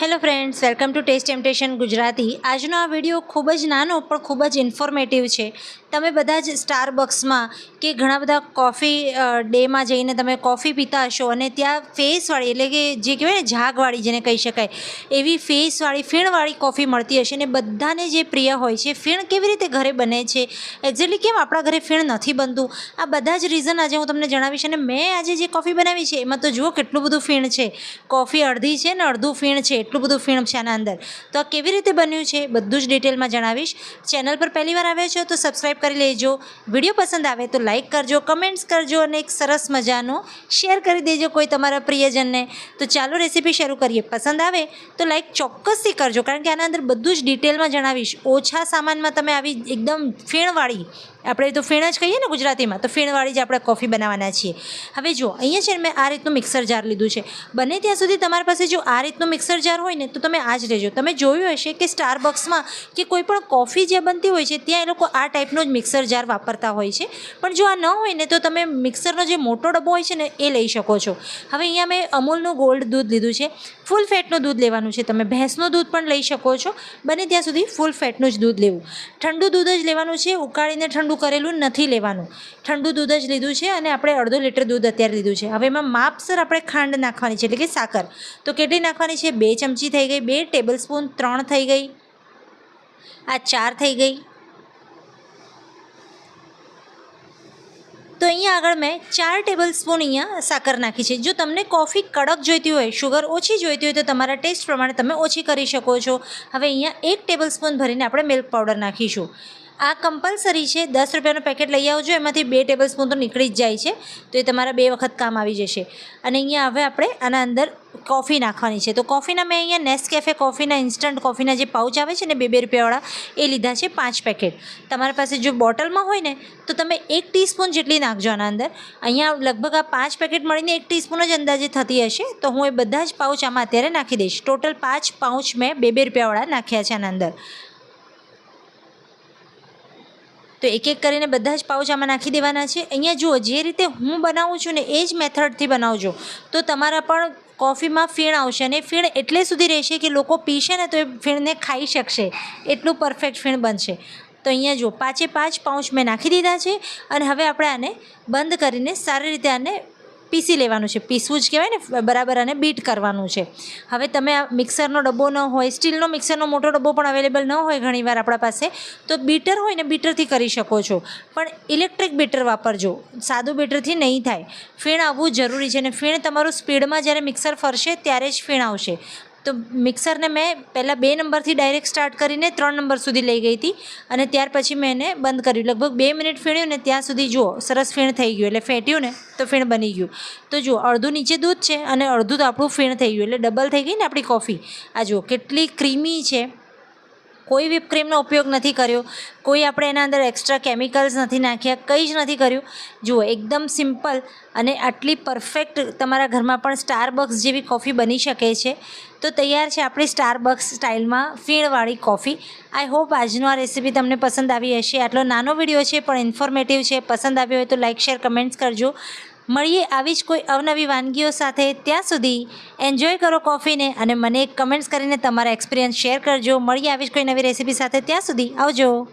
Hello friends welcome to taste temptation Gujarati આજનો આ video ખૂબ જ નાનો પણ ખૂબ જ ઇન્ફોર્મેટિવ છે. તમે બધા જ સ્ટારબક્સમાં કે ઘણા બધા કોફી ડેમાં જઈને તમે કોફી પીતા હશો અને ત્યાં ફેસવાળી એટલે કે જે કહેવાય ને ઝાગવાળી જેને કહી શકાય, એવી ફેસવાળી, ફીણવાળી કોફી મળતી હશે અને બધાને જે પ્રિય હોય છે, ફીણ કેવી રીતે ઘરે બને છે એક્ઝેક્ટલી કેમ આપણા ઘરે ફીણ નથી બનતું? આ બધા જ રીઝન આજે હું તમને જણાવીશ અને મેં આજે જે કોફી બનાવી છે, એમાં તો જુઓ કેટલું બધું ફીણ છે. કોફી અડધી છે ને અડધું ફીણ છે, એટલું બધું ફીણ છે આના અંદર. તો આ કેવી રીતે બન્યું છે, બધું જ ડિટેલમાં જણાવીશ. ચેનલ પર પહેલીવાર આવ્યા છો તો સબસ્ક્રાઈબ કરી લેજો. વીડિયો પસંદ આવે તો લાઇક કરજો કમેન્ટ્સ કરજો અને એક સરસ મજાનો શેર કરી દેજો કોઈ તમારા પ્રિયજનને. તો ચાલો રેસીપી શરૂ કરીએ. પસંદ આવે તો લાઇક ચોક્કસથી કરજો, કારણ કે આના અંદર બધું જ ડિટેલમાં જણાવીશ. ઓછા સામાનમાં તમે આવી એકદમ ફીણવાળી, આપણે તો ફીણ જ કહીએ ને ગુજરાતીમાં, તો ફીણવાળી જ આપણે કોફી બનાવવાના છીએ. હવે જુઓ, અહીંયા છે ને મેં આ રીતનું મિક્સર જાર લીધું છે. બને ત્યાં સુધી તમારી પાસે જો આ રીતનું મિક્સર જાર હોય ને, તો તમે આ જ લેજો તમે જોયું હશે કે સ્ટારબક્સમાં કે કોઈ પણ કોફી જે બનતી હોય છે, ત્યાં એ લોકો આ ટાઈપનો જ મિક્સર જાર વાપરતા હોય છે. પણ જો આ ન હોય ને તો તમે મિક્સરનો જે મોટો ડબ્બો હોય છે ને, એ લઈ શકો છો. હવે અહીંયા મેં અમૂલનું ગોલ્ડ દૂધ લીધું છે. ફૂલ ફેટનું દૂધ લેવાનું છે. તમે ભેંસનું દૂધ પણ લઈ શકો છો. બને ત્યાં સુધી ફૂલ ફેટનું જ દૂધ લેવું. ઠંડુ દૂધ જ લેવાનું છે. ઉકાળીને ઠંડુ કરેલું નથી લેવાનું. ઠંડુ દૂધ જ લીધું છે અને આપણે અડધો લીટર દૂધ અત્યારે લીધું છે. હવે એમાં માપસર આપણે ખાંડ નાખવાની છે, એટલે કે સાકર. તો કેટલી નાખવાની છે? બે ચમચી થઈ ગઈ, બે ટેબલ સ્પૂન, ત્રણ થઈ ગઈ. આ ચાર થઈ ગઈ તો અહીંયા આગળ મેં ચાર ટેબલ સ્પૂન અહીંયા સાકર નાખી છે. જો તમને કોફી કડક જોઈતી હોય શુગર ઓછી જોઈતી હોય, તો તમારા ટેસ્ટ પ્રમાણે તમે ઓછી કરી શકો છો. હવે અહીંયા એક ટેબલ સ્પૂન ભરીને આપણે મિલ્ક પાવડર નાખીશું. આ કમ્પલસરી છે. દસ રૂપિયાનું પેકેટ લઈ આવજો. એમાંથી બે ટેબલ સ્પૂન તો નીકળી જ જાય છે. તો એ તમારા બે વખત કામ આવી જશે. અને અહીંયા હવે આપણે આના અંદર કોફી નાખવાની છે. તો કોફીના મેં અહીંયા નેસ્કેફે કોફીના ઇન્સ્ટન્ટ કોફીના જે પાઉચ આવે છે ને બે બે રૂપિયાવાળા, એ લીધા છે પાંચ પેકેટ તમારી પાસે જો બોટલમાં હોય ને, તો તમે એક ટીસ્પૂન જેટલી નાખજો આના અંદર. અહીંયા લગભગ આ પાંચ પેકેટ મળીને એક ટીસ્પૂન જ અંદાજે થતી હશે. તો હું એ બધા જ પાઉચ આમાં અત્યારે નાખી દઈશ. ટોટલ પાંચ પાઉચ મેં બે બે રૂપિયાવાળા નાખ્યા છે આના અંદર. તો એક એક કરીને બધા જ પાઉચ આમાં નાખી દેવાના છે. અહીંયા જુઓ, જે રીતે હું બનાવું છું ને, એ જ મેથડથી બનાવજો. તો તમારા પણ કોફીમાં ફીણ આવશે અને ફીણ એટલે સુધી રહેશે કે લોકો પીશે ને તો એ ફીણને ખાઈ શકશે. એટલું પરફેક્ટ ફીણ બનશે. તો અહીંયા જુઓ પાંચે પાંચ પાઉચ મેં નાખી દીધા છે અને હવે આપણે આને બંધ કરીને સારી રીતે આને પીસી લેવાનું છે, પીસવું જ કહેવાય ને બરાબર અને બીટ કરવાનું છે. હવે તમે આ મિક્સરનો ડબ્બો ન હોય, સ્ટીલનો મિક્સરનો મોટો ડબ્બો પણ અવેલેબલ ન હોય ઘણીવાર આપણા પાસે, તો બીટર હોય ને બીટરથી કરી શકો છો. પણ ઇલેક્ટ્રિક બીટર વાપરજો. સાદું બીટરથી નહીં થાય. ફીણ આવવું જરૂરી છે અને ફીણ તમારું સ્પીડમાં જ્યારે મિક્સર ફરશે ત્યારે જ ફીણ આવશે. તો મિક્સરને મેં પહેલાં બે નંબરથી ડાયરેક્ટ સ્ટાર્ટ કરીને ત્રણ નંબર સુધી લઈ ગઈ હતી અને ત્યાર પછી મેં એને બંધ કર્યું. લગભગ બે મિનિટ ફીણ્યું ને ત્યાં સુધી જુઓ, સરસ ફીણ થઈ ગયું. એટલે ફેટ્યું ને તો ફીણ બની ગયું. તો જુઓ, અડધું નીચે દૂધ છે અને અડધું તો આપણું ફીણ થઈ ગયું. એટલે ડબલ થઈ ગઈ ને આપણી કોફી આ જુઓ, કેટલી ક્રીમી છે. કોઈ વિપક્રીમનો ક્રીમનો ઉપયોગ નથી કર્યો, કોઈ આપણે એના અંદર એક્સ્ટ્રા કેમિકલ્સ નથી નાખ્યા, કંઈ જ નથી કર્યું. જુઓ, એકદમ સિમ્પલ અને આટલી પરફેક્ટ તમારા ઘરમાં પણ સ્ટારબક્સ જેવી કોફી બની શકે છે. તો તૈયાર છે આપણી સ્ટારબક્સ સ્ટાઇલમાં ફીણવાળી કોફી આઈ હોપ આજનો આ રેસીપી તમને પસંદ આવી હશે. આટલો નાનો વીડિયો છે, પણ ઇન્ફોર્મેટિવ છે. પસંદ આવ્યો હોય તો લાઇક શેર કમેન્ટ્સ કરજો. મળીએ આવી જ કોઈ અવનવી વાનગીઓ સાથે. ત્યાં સુધી એન્જોય કરો કોફીને અને મને કમેન્ટ્સ કરીને તમારા એક્સપિરિયન્સ શેર કરજો. મળીએ આવી જ કોઈ નવી રેસીપી સાથે. ત્યાં સુધી આવજો.